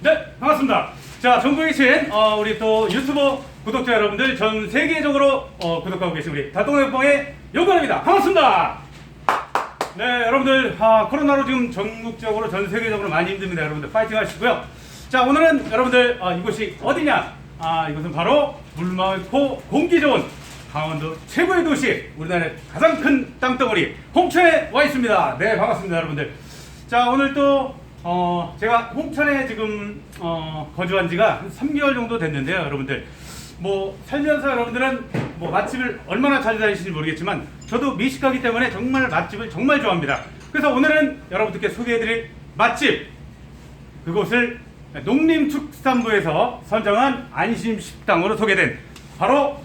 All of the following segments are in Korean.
네, 반갑습니다. 자, 전국에 계신 어, 우리 또 유튜버 구독자 여러분들 전 세계적으로 어, 구독하고 계신 우리 달동네방의 요건입니다. 반갑습니다. 네, 여러분들 아, 코로나로 지금 전국적으로 전 세계적으로 많이 힘듭니다. 여러분들 파이팅 하시고요. 자, 오늘은 여러분들 아, 이곳이 어디냐? 아, 이곳은 바로 물 많고 공기 좋은 강원도 최고의 도시, 우리나라의 가장 큰 땅덩어리 홍천에 와 있습니다. 네, 반갑습니다, 여러분들. 자, 오늘 또 어, 제가 홍천에 지금 어, 거주한 지가 한 3개월 정도 됐는데요, 여러분들. 뭐 살면서 여러분들은 뭐 맛집을 얼마나 자주 다니시는지 모르겠지만 저도 미식가기 때문에 정말 맛집을 정말 좋아합니다. 그래서 오늘은 여러분들께 소개해드릴 맛집 그곳을 농림축산부에서 선정한 안심식당으로 소개된 바로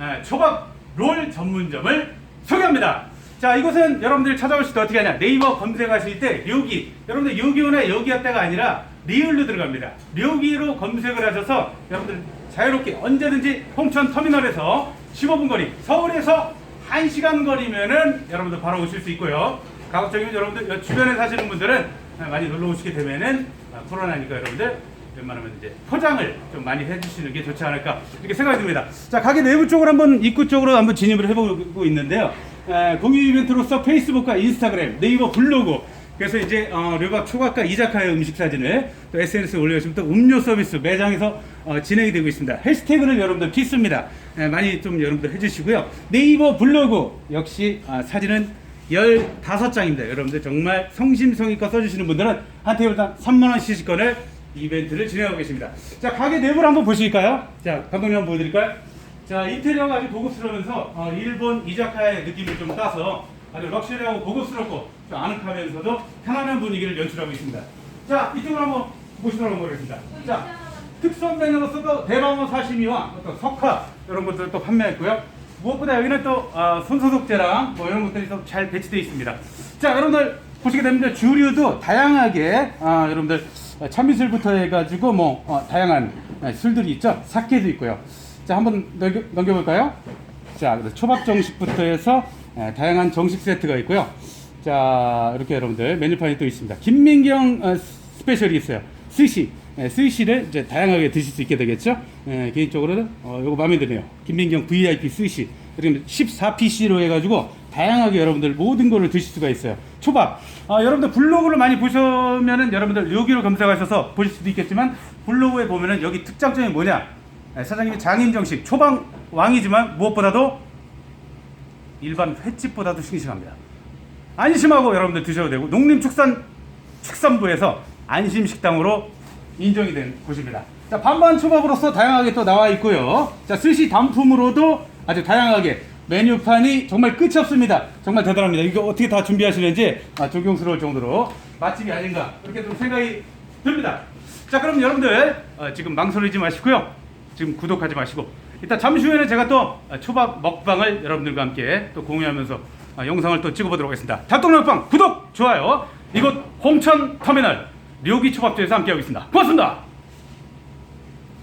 에, 초밥 롤 전문점을 소개합니다. 자 이곳은 여러분들이 찾아오실 때 어떻게 하냐 네이버 검색하실 때 료기 여러분들 요기요나 여기였다가 아니라 리을로 들어갑니다. 료기로 검색을 하셔서 여러분들 자유롭게 언제든지 홍천 터미널에서 15분 거리 서울에서 1시간 거리면은 여러분들 바로 오실 수 있고요. 가급적이면 여러분들 여- 주변에 사시는 분들은 많이 놀러 오시게 되면은 아, 코로나니까 여러분들 웬만하면 이제 포장을 좀 많이 해주시는 게 좋지 않을까 이렇게 생각이 듭니다. 자 가게 내부 쪽으로 한번 입구 쪽으로 한번 진입을 해보고 있는데요. 에, 공유 이벤트로서 페이스북과 인스타그램, 네이버 블로그 그래서 이제 어, 류박 초밥과 이자카의 음식 사진을 또 SNS에 올려주시면 또 음료 서비스 매장에서 어, 진행이 되고 있습니다. 해시태그를 여러분들 필수입니다. 에, 많이 좀 여러분들 해주시고요. 네이버 블로그 역시 아, 사진은 15장입니다. 여러분들 정말 성심성의껏 써주시는 분들은 한 테이블당 3만원 시식권을 이벤트를 진행하고 계십니다. 자, 가게 내부를 한번 보실까요? 자, 감독님 한번 보여드릴까요? 자, 인테리어가 아주 고급스러우면서 어, 일본 이자카의 느낌을 좀 따서 아주 럭셔리하고 고급스럽고 좀 아늑하면서도 편안한 분위기를 연출하고 있습니다. 자, 이쪽으로 한번 보시도록 하겠습니다. 자, 특선 메뉴로서도 대방어 사시미와 어떤 석화 이런 것들을 또 판매했고요. 무엇보다 여기는 또 아, 손소독제랑 뭐 이런 것들이 또잘 배치되어 있습니다. 자, 여러분들 보시게 되면 주류도 다양하게 아, 여러분들 참이슬부터 해가지고 뭐 어, 다양한 아, 술들이 있죠. 사케도 있고요. 자, 한번 넘겨, 넘겨볼까요? 자, 그래서 초밥 정식부터 해서 에, 다양한 정식 세트가 있고요. 자, 이렇게 여러분들 메뉴판이 또 있습니다. 김민경 어, 스페셜이 있어요. 스시. 예, 스시를 이제 다양하게 드실 수 있게 되겠죠. 예, 개인적으로는 어, 이거 마음에 드네요. 김민경 VIP 스시. 그리고 14PC로 해가지고 다양하게 여러분들 모든 거를 드실 수가 있어요. 초밥. 아, 여러분들 블로그를 많이 보시면은 여러분들 여기로 검색하셔서 보실 수도 있겠지만 블로그에 보면은 여기 특장점이 뭐냐? 예, 사장님이 장인 정식 초밥 왕이지만 무엇보다도 일반 횟집보다도 싱싱합니다. 안심하고 여러분들 드셔도 되고 농림축산 축산부에서 안심 식당으로 인정이 된 곳입니다. 자 반반 초밥으로서 다양하게 또 나와 있고요. 자 스시 단품으로도 아주 다양하게 메뉴판이 정말 끝이 없습니다. 정말 대단합니다. 이거 어떻게 다 준비하시는지 아, 존경스러울 정도로 맛집이 아닌가 그렇게 좀 생각이 듭니다. 자 그럼 여러분들 어, 지금 망설이지 마시고요. 지금 구독하지 마시고 이따 잠시 후에는 제가 또 아, 초밥 먹방을 여러분들과 함께 또 공유하면서 아, 영상을 또 찍어보도록 하겠습니다. 닭똥 먹방 구독 좋아요. 이곳 홍천 터미널 료기 초밥집에서 함께하고 있습니다. 고맙습니다.